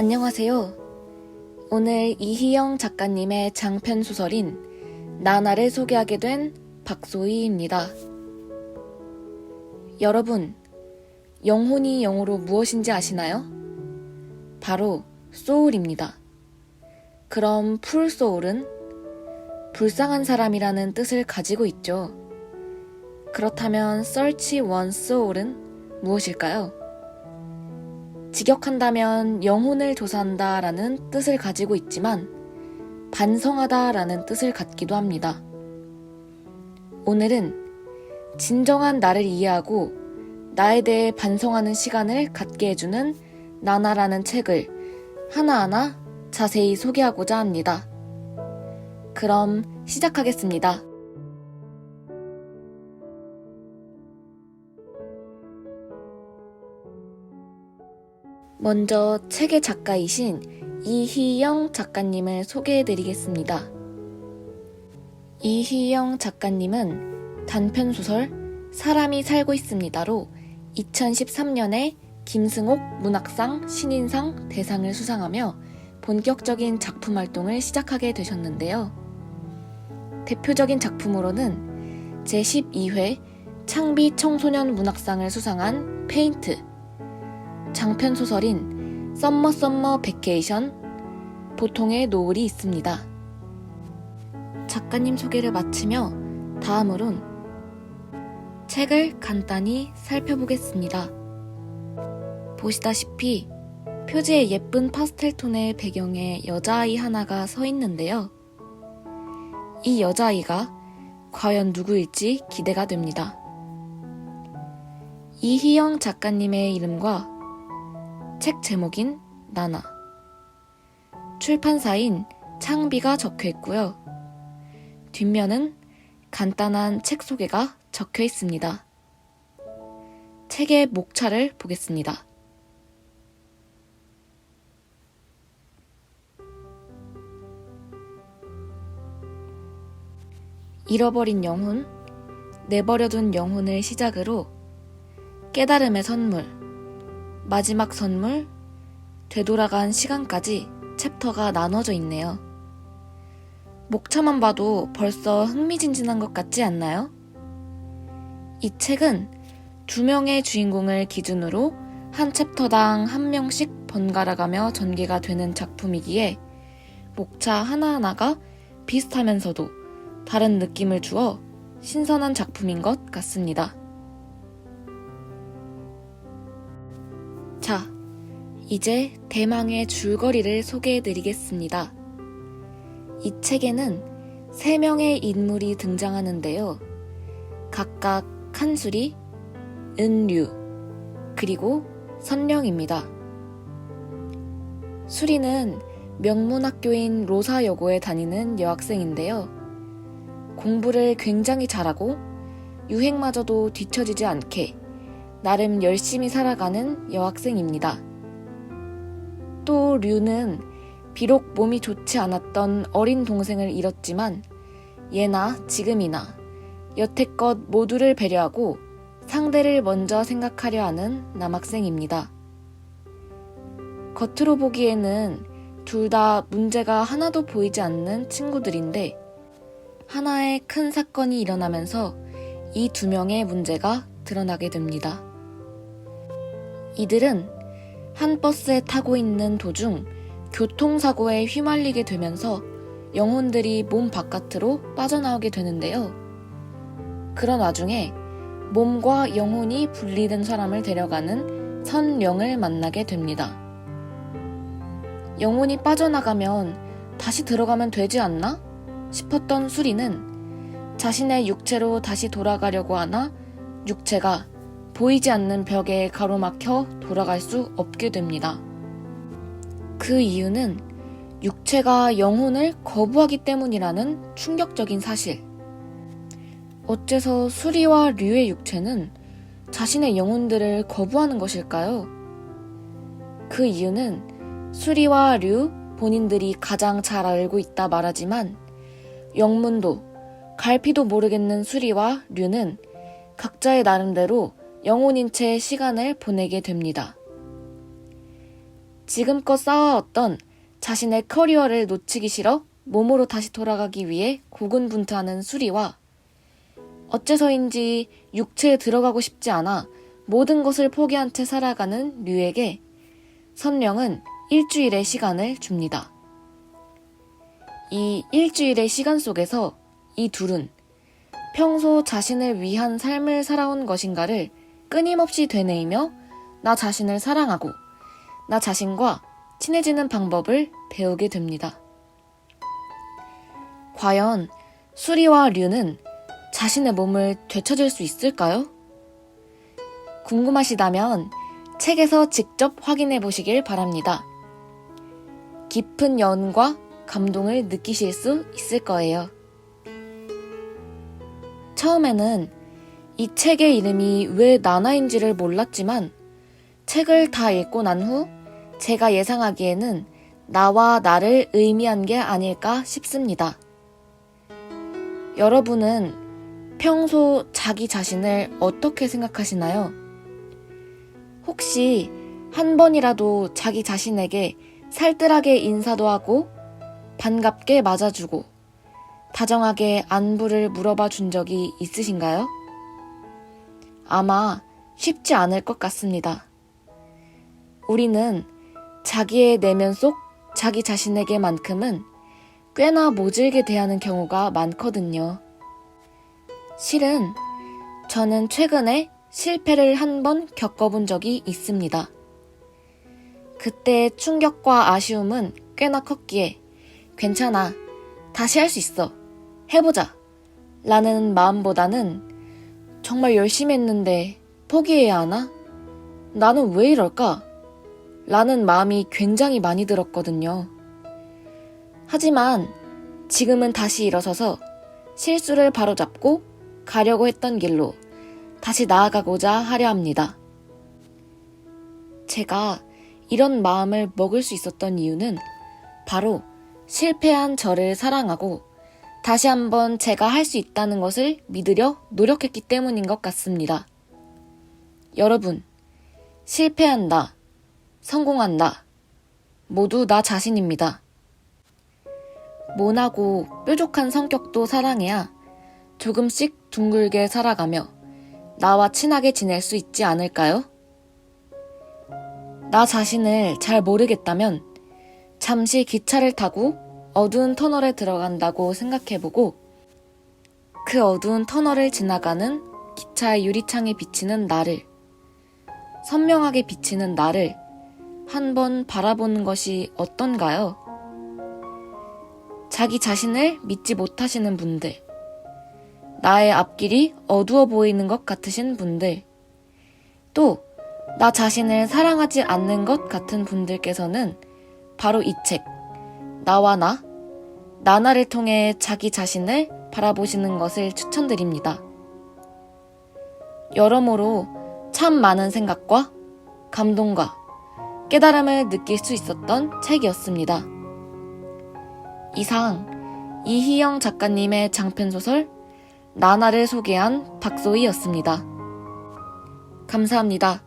안녕하세요. 오늘 이희영 작가님의 장편 소설인 나나를 소개하게 된 박소희입니다. 여러분, 영혼이 영어로 무엇인지 아시나요? 바로 소울입니다. 그럼 풀소울은 불쌍한 사람이라는 뜻을 가지고 있죠. 그렇다면 search one soul은 무엇일까요? 직역한다면 영혼을 조사한다 라는 뜻을 가지고 있지만 반성하다 라는 뜻을 갖기도 합니다. 오늘은 진정한 나를 이해하고 나에 대해 반성하는 시간을 갖게 해주는 나나라는 책을 하나하나 자세히 소개하고자 합니다. 그럼 시작하겠습니다. 먼저 책의 작가이신 이희영 작가님을 소개해 드리겠습니다. 이희영 작가님은 단편소설 사람이 살고 있습니다로 2013년에 김승옥 문학상 신인상 대상을 수상하며 본격적인 작품 활동을 시작하게 되셨는데요. 대표적인 작품으로는 제12회 창비 청소년 문학상을 수상한 페인트, 장편 소설인 썸머 썸머 베케이션 보통의 노을이 있습니다. 작가님 소개를 마치며 다음으론 책을 간단히 살펴보겠습니다. 보시다시피 표지에 예쁜 파스텔 톤의 배경에 여자아이 하나가 서 있는데요. 이 여자아이가 과연 누구일지 기대가 됩니다. 이희영 작가님의 이름과 책 제목인 나나. 출판사인 창비가 적혀 있고요. 뒷면은 간단한 책 소개가 적혀 있습니다. 책의 목차를 보겠습니다. 잃어버린 영혼, 내버려둔 영혼을 시작으로 깨달음의 선물, 마지막 선물, 되돌아간 시간까지 챕터가 나눠져 있네요. 목차만 봐도 벌써 흥미진진한 것 같지 않나요? 이 책은 두 명의 주인공을 기준으로 한 챕터당 한 명씩 번갈아가며 전개가 되는 작품이기에 목차 하나하나가 비슷하면서도 다른 느낌을 주어 신선한 작품인 것 같습니다. 이제 대망의 줄거리를 소개해 드리겠습니다. 이 책에는 세 명의 인물이 등장하는데요. 각각 칸수리, 은류, 그리고 선령입니다. 수리는 명문학교인 로사여고에 다니는 여학생인데요. 공부를 굉장히 잘하고 유행마저도 뒤처지지 않게 나름 열심히 살아가는 여학생입니다. 또 류는 비록 몸이 좋지 않았던 어린 동생을 잃었지만 예나 지금이나 여태껏 모두를 배려하고 상대를 먼저 생각하려 하는 남학생입니다. 겉으로 보기에는 둘 다 문제가 하나도 보이지 않는 친구들인데 하나의 큰 사건이 일어나면서 이 두 명의 문제가 드러나게 됩니다. 이들은 한 버스에 타고 있는 도중 교통사고에 휘말리게 되면서 영혼들이 몸 바깥으로 빠져나오게 되는데요. 그런 와중에 몸과 영혼이 분리된 사람을 데려가는 선령을 만나게 됩니다. 영혼이 빠져나가면 다시 들어가면 되지 않나? 싶었던 수리는 자신의 육체로 다시 돌아가려고 하나 육체가 보이지 않는 벽에 가로막혀 돌아갈 수 없게 됩니다. 그 이유는 육체가 영혼을 거부하기 때문이라는 충격적인 사실. 어째서 수리와 류의 육체는 자신의 영혼들을 거부하는 것일까요? 그 이유는 수리와 류 본인들이 가장 잘 알고 있다 말하지만 영문도 갈피도 모르겠는 수리와 류는 각자의 나름대로 영혼인 채 시간을 보내게 됩니다. 지금껏 쌓아왔던 자신의 커리어를 놓치기 싫어 몸으로 다시 돌아가기 위해 고군분투하는 수리와 어째서인지 육체에 들어가고 싶지 않아 모든 것을 포기한 채 살아가는 류에게 선령은 일주일의 시간을 줍니다. 이 일주일의 시간 속에서 이 둘은 평소 자신을 위한 삶을 살아온 것인가를 끊임없이 되뇌이며 나 자신을 사랑하고 나 자신과 친해지는 방법을 배우게 됩니다. 과연 수리와 류는 자신의 몸을 되찾을 수 있을까요? 궁금하시다면 책에서 직접 확인해 보시길 바랍니다. 깊은 연과 감동을 느끼실 수 있을 거예요. 처음에는 이 책의 이름이 왜 나나인지를 몰랐지만 책을 다 읽고 난 후 제가 예상하기에는 나와 나를 의미한 게 아닐까 싶습니다. 여러분은 평소 자기 자신을 어떻게 생각하시나요? 혹시 한 번이라도 자기 자신에게 살뜰하게 인사도 하고 반갑게 맞아주고 다정하게 안부를 물어봐 준 적이 있으신가요? 아마 쉽지 않을 것 같습니다. 우리는 자기의 내면 속 자기 자신에게만큼은 꽤나 모질게 대하는 경우가 많거든요. 실은 저는 최근에 실패를 한 번 겪어본 적이 있습니다. 그때 충격과 아쉬움은 꽤나 컸기에 괜찮아. 다시 할 수 있어. 해보자. 라는 마음보다는 정말 열심히 했는데 포기해야 하나? 나는 왜 이럴까? 라는 마음이 굉장히 많이 들었거든요. 하지만 지금은 다시 일어서서 실수를 바로잡고 가려고 했던 길로 다시 나아가고자 하려 합니다. 제가 이런 마음을 먹을 수 있었던 이유는 바로 실패한 저를 사랑하고 다시 한번 제가 할 수 있다는 것을 믿으려 노력했기 때문인 것 같습니다. 여러분, 실패한다, 성공한다, 모두 나 자신입니다. 모나고 뾰족한 성격도 사랑해야 조금씩 둥글게 살아가며 나와 친하게 지낼 수 있지 않을까요? 나 자신을 잘 모르겠다면 잠시 기차를 타고 어두운 터널에 들어간다고 생각해보고 그 어두운 터널을 지나가는 기차의 유리창에 비치는 나를 선명하게 비치는 나를 한번 바라보는 것이 어떤가요? 자기 자신을 믿지 못하시는 분들, 나의 앞길이 어두워 보이는 것 같으신 분들, 또 나 자신을 사랑하지 않는 것 같은 분들께서는 바로 이 책, 나와 나, 나나를 통해 자기 자신을 바라보시는 것을 추천드립니다. 여러모로 참 많은 생각과 감동과 깨달음을 느낄 수 있었던 책이었습니다. 이상 이희영 작가님의 장편소설 나나를 소개한 박소희였습니다. 감사합니다.